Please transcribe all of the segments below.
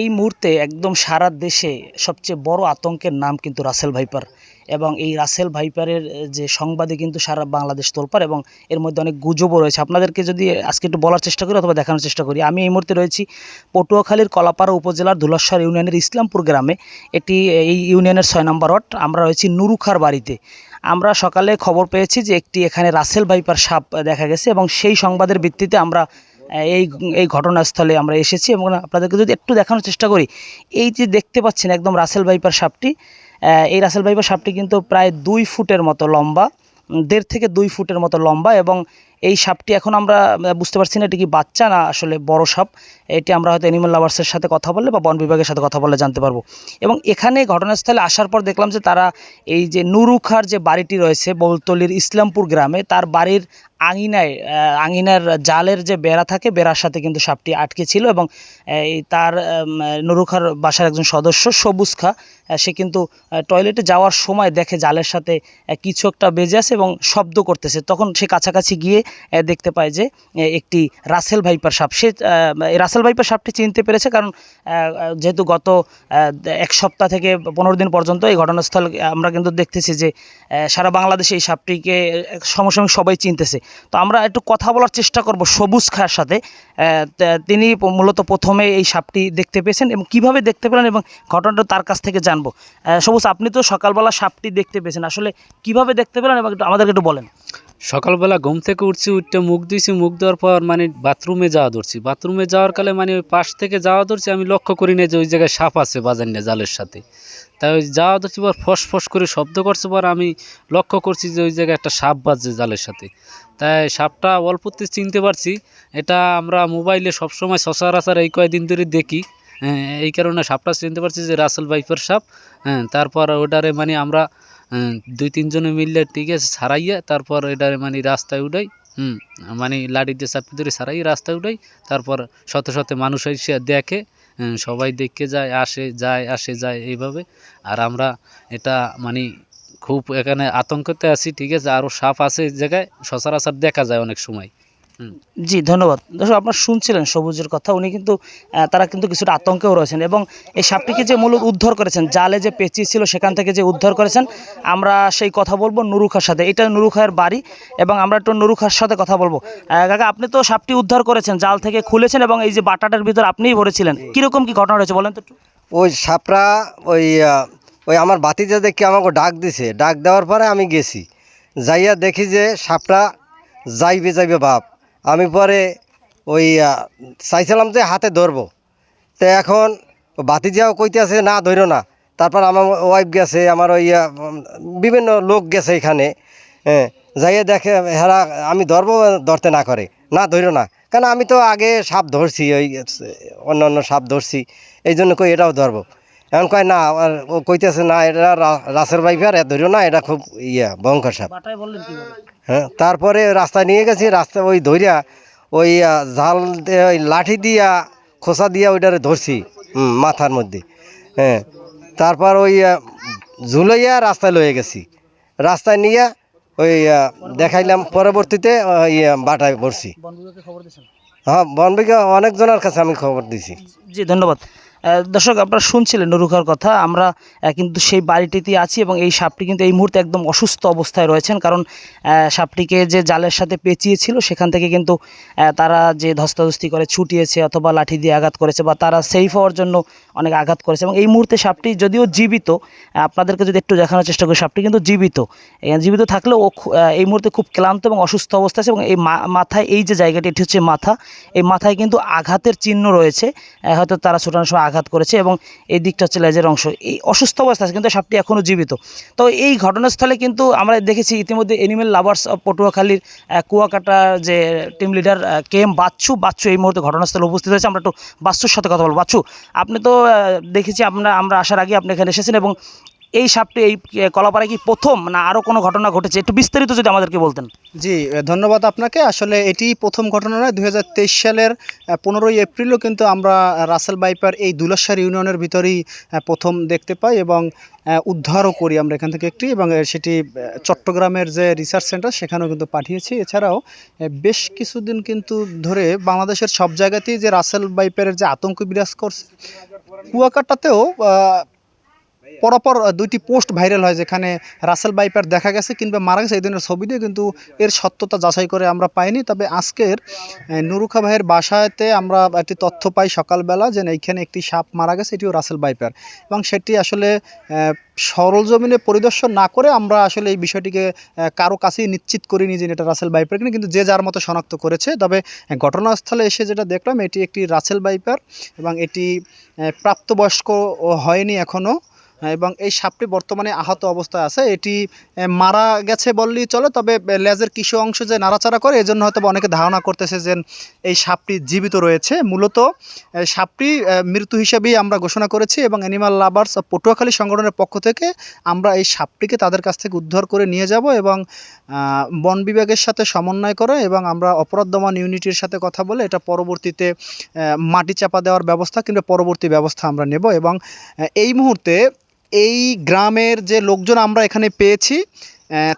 এই মুহূর্তে একদম সারা দেশে সবচেয়ে বড় আতঙ্কের নাম কিন্তু রাসেল ভাইপার এবং এই রাসেল ভাইপারের যে সংবাদে কিন্তু সারা বাংলাদেশ তোলপার এবং এর মধ্যে অনেক গুজবও রয়েছে। আপনাদেরকে যদি আজকে একটু বলার চেষ্টা করি অথবা দেখানোর চেষ্টা করি, আমি এই মুহূর্তে রয়েছি পটুয়াখালীর কলাপাড়া উপজেলার ধুলাশ্বর ইউনিয়নের ইসলামপুর গ্রামে এটি এই ইউনিয়নের ছয় নম্বর ওয়ার্ড। আমরা রয়েছি নুরুখার বাড়িতে। আমরা সকালে খবর পেয়েছি যে একটি এখানে রাসেল ভাইপার সাপ দেখা গেছে এবং সেই সংবাদের ভিত্তিতে আমরা এই এই ঘটনাস্থলে আমরা এসেছি এবং আপনাদেরকে যদি একটু দেখানোর চেষ্টা করি, এই যে দেখতে পাচ্ছেন একদম রাসেল ভাইপার সাপটি এই রাসেল ভাইপার সাপটি কিন্তু প্রায় দুই ফুটের মতো লম্বা, দেড় থেকে দুই ফুটের মতো লম্বা এবং এই সাপটি এখন আমরা বুঝতে পারছি না এটি কি বাচ্চা না আসলে বড় সাপ। এটি আমরা হয়তো অ্যানিমাল লাভার্সের সাথে কথা বললে বা বন বিভাগের সাথে কথা বললে জানতে পারব। এবং এখানে ঘটনাস্থলে আসার পর দেখলাম যে তারা এই যে নুরুখার যে বাড়িটি রয়েছে বলতলির ইসলামপুর গ্রামে, তার বাড়ির আঙিনায় আঙিনার জালের যে বেড়া থাকে, বেড়ার সাথে কিন্তু সাপটি আটকে ছিল এবং এই তার নুরুখার বাসার একজন সদস্য সবুজ খা সে কিন্তু টয়লেটে যাওয়ার সময় দেখে জালের সাথে কিছু একটা বেজে আছে এবং শব্দ করতেছে। তখন সে কাছাকাছি গিয়ে দেখতে পায় যে একটি রাসেল ভাইপার সাপ। সে রাসেল ভাইপার সাপটি চিনতে পেরেছে কারণ যেহেতু গত এক সপ্তাহ থেকে পনেরো দিন পর্যন্ত এই ঘটনাস্থল, আমরা কিন্তু দেখতেছি যে সারা বাংলাদেশে এই সাপটিকে সমসাময়িক সবাই চিনতেছে। তো আমরা একটু কথা বলার চেষ্টা করব সবুজ খায়ের সাথে। তিনি মূলত প্রথমে এই সাপটি দেখতে পেয়েছেন এবং কীভাবে দেখতে পেলেন এবং ঘটনাটা তার কাছ থেকে জানব। সবুজ, আপনি তো সকালবেলা সাপটি দেখতে পেয়েছেন। আসলে কীভাবে দেখতে পেলেন এবং একটু আমাদেরকে একটু বলেন। সকালবেলা ঘুম থেকে উঠছি উঠতে মুখ দিয়েছি মুখ দেওয়ার পর মানে বাথরুমে যাওয়া ধরছি। বাথরুমে যাওয়ার কালে মানে ওই পাশ থেকে যাওয়া ধরছি, আমি লক্ষ্য করি না যে ওই জায়গায় সাপ আছে বাজার নিয়ে জালের সাথে। তাই ওই যাওয়া ধরছি, পর ফস ফস করে শব্দ করছে, পর আমি লক্ষ্য করছি যে ওই জায়গায় একটা সাপ বাজছে জালের সাথে। তাই সাপটা অল্পতে চিনতে পারছি। এটা আমরা মোবাইলে সবসময় সচরাচর এই কয়েকদিন ধরে দেখি। এই কারণে সাপটা চিনতে পারছি যে রাসেল বাইফের সাপ। হ্যাঁ তারপর ওটারে মানে আমরা হ্যাঁ, দুই তিনজনে মিললে ঠিক আছে ছাড়াইয়া তারপর এটারে মানে রাস্তায় উঠাই হুম মানে লাঠি দিয়ে চাপি ধরে ছাড়াই রাস্তায় উঠাই তারপর শত শত মানুষ এসে দেখে সবাই দেখে যায় আসে যায় আসে যায় এইভাবে। আর আমরা এটা মানে খুব এখানে আতঙ্কতে আছি ঠিক আছে আরও সাপ আছে জায়গায় সচরাচর দেখা যায় অনেক সময়। জি ধন্যবাদ। দর্শক আপনারা শুনছিলেন সবুজের কথা উনি কিন্তু তারা কিন্তু কিছুটা আতঙ্কেও রয়েছেন এবং এই সাপটিকে যে মূলত উদ্ধার করেছেন জালে যে পেঁচিয়ে ছিল সেখান থেকে যে উদ্ধার করেছেন আমরা সেই কথা বলব নুরুখার সাথে। এটা নুরুখায়ের বাড়ি এবং আমরা একটু নুরুখার সাথে কথা বলব। কাকা আপনি তো সাপটি উদ্ধার করেছেন জাল থেকে খুলেছেন এবং এই যে বাটাটার ভিতর আপনিই ভরেছিলেন কীরকম কি ঘটনা রয়েছে বলেন তো একটু? ওই সাপরা ওই ওই আমার বাতিজা দেখে আমাকে ডাক দিছে। ডাক দেওয়ার পরে আমি গেছি। যাইয়া দেখি যে সাপটা যাইবে যাইবে বাপ। আমি পরে ওই চাইছিলাম যে হাতে ধরবো। তো এখন বাতি বাতিজাও কইতে আছে না, ধরো না। তারপর আমার ওয়াইফ গেছে, আমার ওই বিভিন্ন লোক গেছে এখানে হ্যাঁ। যাইয়া দেখে, হেরা, আমি ধরবো, ধরতে না করে। না, ধরো না। কেন, আমি তো আগে সাপ ধরছি, ওই অন্য অন্য সাপ ধরছি, এই জন্য কই এটাও ধরবো। এখন কয় না আর ও কইতেছে না এটা রাসের বাইফার এ ধরিও না এটা খুব ইয়া ভয়ঙ্কর সাপ। হ্যাঁ তারপরে রাস্তায় নিয়ে গেছি রাস্তা ওই ধইরা ওই জাল ওই লাঠি দিয়া খোসা দিয়া ওইটারে ধরছি মাথার মধ্যে হ্যাঁ। তারপর ওই ঝুলাইয়া রাস্তায় লয়ে গেছি। রাস্তায় নিয়ে ওই দেখাইলাম পরবর্তীতে ওই আহ, বাটায় পড়ছি হ্যাঁ বনবিঘা অনেকজনের কাছে আমি খবর দিছি জি ধন্যবাদ। দর্শক, আপনারা শুনছিলেন নুরুখার কথা। আমরা কিন্তু সেই বাড়িটিতে আছি এবং এই সাপটি কিন্তু এই মুহূর্তে একদম অসুস্থ অবস্থায় রয়েছেন। কারণ সাপটিকে যে জালের সাথে পেঁচিয়েছিল, সেখান থেকে কিন্তু তারা যে ধস্তাধস্তি করে ছুটিয়েছে অথবা লাঠি দিয়ে আঘাত করেছে বা তারা সেফ হওয়ার জন্য অনেক আঘাত করেছে এবং এই মুহূর্তে সাপটি যদিও জীবিত আপনাদেরকে যদি একটু দেখানোর চেষ্টা করি, সাপটি কিন্তু জীবিত। জীবিত থাকলেও ও এই মুহূর্তে খুব ক্লান্ত এবং অসুস্থ অবস্থা আছে এবং এই মাথায় এই যে জায়গাটি, এটি হচ্ছে মাথা। এই মাথায় কিন্তু আঘাতের চিহ্ন রয়েছে। হয়তো তারা ছোটানোর সময় আঘাত করেছে এবং এই দিকটা হচ্ছে লেজের অংশ। এই অসুস্থ অবস্থা আছে কিন্তু সাপটি এখনও জীবিত। তো এই ঘটনাস্থলে কিন্তু আমরা দেখেছি ইতিমধ্যে অ্যানিমেল লাভার্স অফ পটুয়াখালীর কুয়াকাটা যে team leader K M Bachchu Bachchu এই মুহূর্তে ঘটনাস্থলে উপস্থিত হয়েছে। আমরা একটু বাচ্চুর সাথে কথা বলব। বাচ্চু, আপনি তো দেখেছি আপনার, আমরা আসার আগে আপনি এখানে এসেছেন এবং এই সাপটি, এই কলাপাড়ায় কি প্রথম না আরও কোনো ঘটনা ঘটেছে? একটু বিস্তারিত যদি আমাদেরকে বলতেন। জি ধন্যবাদ আপনাকে। আসলে এটি প্রথম ঘটনা নয়, দুই সালের পনেরোই এপ্রিলও কিন্তু আমরা রাসেল বাইপার এই দুলাসার ইউনিয়নের ভিতরেই প্রথম দেখতে পাই এবং উদ্ধারও করি আমরা এখান থেকে একটি এবং সেটি চট্টগ্রামের যে রিসার্চ সেন্টার সেখানেও কিন্তু পাঠিয়েছি। এছাড়াও বেশ কিছুদিন কিন্তু ধরে বাংলাদেশের সব জায়গাতেই যে রাসেল বাইপারের যে আতঙ্ক বিরাজ করছে, কুয়াকাটাতেও পরপর দুইটি পোস্ট ভাইরাল হয় যেখানে রাসেল বাইপার দেখা গেছে কিংবা মারা গেছে এই ধরনের ছবি দিয়ে কিন্তু এর সত্যতা যাচাই করে আমরা পাইনি। তবে আজকের নুরুখা ভাইয়ের বাসাতে আমরা একটি তথ্য পাই সকালবেলা যে এইখানে একটি সাপ মারা গেছে এটিও রাসেল বাইপার এবং সেটি আসলে আহ, সরলজমিনে পরিদর্শন না করে আমরা আসলে এই বিষয়টিকে কারও কাছেই নিশ্চিত করিনি যে এটা রাসেল বাইপার কিনা কিন্তু যে যার মতো শনাক্ত করেছে। তবে ঘটনাস্থলে এসে যেটা দেখলাম এটি একটি রাসেল বাইপার এবং এটি প্রাপ্তবয়স্ক হয়নি এখনও এবং এই সাপটি বর্তমানে আহত অবস্থায় আছে। এটি মারা গেছে বললেই চলে, তবে লেজের কিছু অংশ যে নাড়াচাড়া করে, এজন্য হয়তো অনেকে ধারণা করতেছে যে এই সাপটি জীবিত রয়েছে। মূলত সাপটি মৃত্যু হিসেবেই আমরা ঘোষণা করেছি এবং অ্যানিমাল লাভার্স পটুয়াখালী সংগঠনের পক্ষ থেকে আমরা এই সাপটিকে তাদের কাছ থেকে উদ্ধার করে নিয়ে যাব এবং বন বিভাগের সাথে সমন্বয় করে এবং আমরা অপরাধ দমন ইউনিটির সাথে কথা বলে এটা পরবর্তীতে মাটি চাপা দেওয়ার ব্যবস্থা কিংবা পরবর্তী ব্যবস্থা আমরা নেব এবং এই মুহূর্তে এই গ্রামের যে লোকজন আমরা এখানে পেয়েছি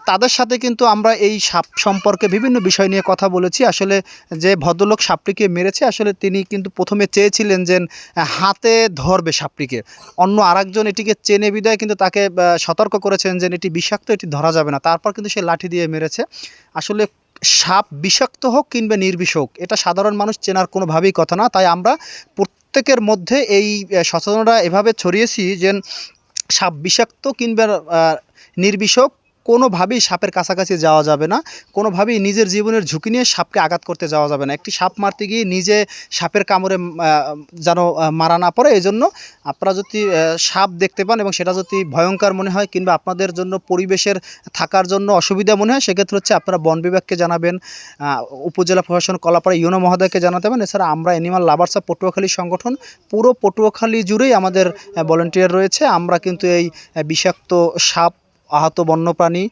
তাদের সাথে কিন্তু আমরা এই সাপ সম্পর্কে বিভিন্ন বিষয় নিয়ে কথা বলেছি। আসলে যে ভদ্রলোক সাপটিকে মেরেছে, আসলে তিনি কিন্তু প্রথমে চেয়েছিলেন যে হাতে ধরবে সাপটিকে। অন্য আরেকজন এটিকে চেনে বিদায় কিন্তু তাকে সতর্ক করেছেন যে, এটি বিষাক্ত, এটি ধরা যাবে না। তারপর কিন্তু সে লাঠি দিয়ে মেরেছে। আসলে সাপ বিষাক্ত হোক কিংবা নির্বিষ হোক, এটা সাধারণ মানুষ চেনার কোনোভাবেই কথা না। তাই আমরা প্রত্যেকের মধ্যে এই সচেতনতা এভাবে ছড়িয়েছি যে সাপ বিষাক্ত কিংবা নির্বিষক কোনোভাবেই সাপের কাছাকাছি যাওয়া যাবে না, কোনোভাবেই নিজের জীবনের ঝুঁকি নিয়ে সাপকে আঘাত করতে যাওয়া যাবে না। একটি সাপ মারতে গিয়ে নিজে সাপের কামড়ে যেন মারা না পড়ে এই জন্য আপনারা যদি সাপ দেখতে পান এবং সেটা যদি ভয়ঙ্কর মনে হয় কিংবা আপনাদের জন্য পরিবেশের থাকার জন্য অসুবিধা মনে হয়, সেক্ষেত্রে হচ্ছে আপনারা বন বিভাগকে জানাবেন উপজেলা প্রশাসন কলাপাড়া ইউনো মহোদয়কে জানাতে পারেন। এছাড়া আমরা অ্যানিমাল লাভার্স অফ পটুয়াখালী সংগঠন, পুরো পটুয়াখালী জুড়েই আমাদের ভলেন্টিয়ার রয়েছে। আমরা কিন্তু এই বিষাক্ত সাপ আহত বন্যপ্রাণী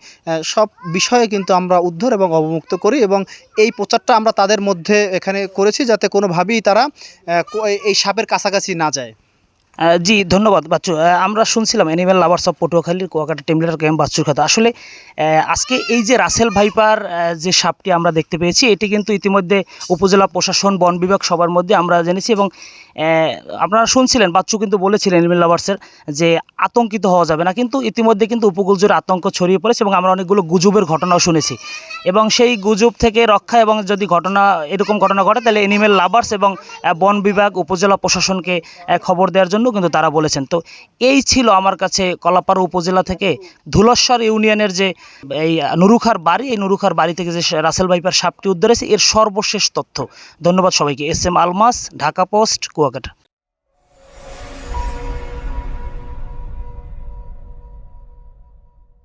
সব বিষয়ে কিন্তু আমরা উদ্ধার এবং অবমুক্ত করি এবং এই প্রচারটা আমরা তাদের মধ্যে এখানে করেছি যাতে কোনোভাবেই তারা এই- সাপের কাছাকাছি না যায়। জি, ধন্যবাদ, বাচ্চু। আমরা শুনছিলাম অ্যানিম্যাল লাভার্স অফ পটুয়াখালীর কুয়াকাটা টেমলেটার ক্যাম্প বাচ্চুর কথা। আসলে আজকে এই যে রাসেল ভাইপার যে সাপটি আমরা দেখতে পেয়েছি, এটি কিন্তু ইতিমধ্যে উপজেলা প্রশাসন, বন বিভাগ সবার মধ্যে আমরা জেনেছি এবং আপনারা শুনছিলেন, বাচ্চু কিন্তু বলেছিলেন অ্যানিম্যাল লাভার্সের যে আতঙ্কিত হওয়া যাবে না, কিন্তু ইতিমধ্যে কিন্তু উপকূল জুড়ে আতঙ্ক ছড়িয়ে পড়েছে এবং আমরা অনেকগুলো গুজবের ঘটনাও শুনেছি। এবং সেই গুজব থেকে রক্ষা এবং যদি ঘটনা, এরকম ঘটনা ঘটে, তাহলে এনিমেল লাভার্স এবং বন বিভাগ, উপজেলা প্রশাসনকে খবর দেওয়ার জন্য কিন্তু তারা বলেছেন। তো এই ছিল আমার কাছে কলাপাড়া উপজেলা থেকে ধুলস্বর ইউনিয়নের যে এই নুরুখার বাড়ি, এই নুরুখার বাড়ি থেকে যে রাসেল ভাইপার সাপটি উদ্ধার হয়েছে, এর সর্বশেষ তথ্য। ধন্যবাদ সবাইকে। S M Almas, Dhaka post, Kuakata.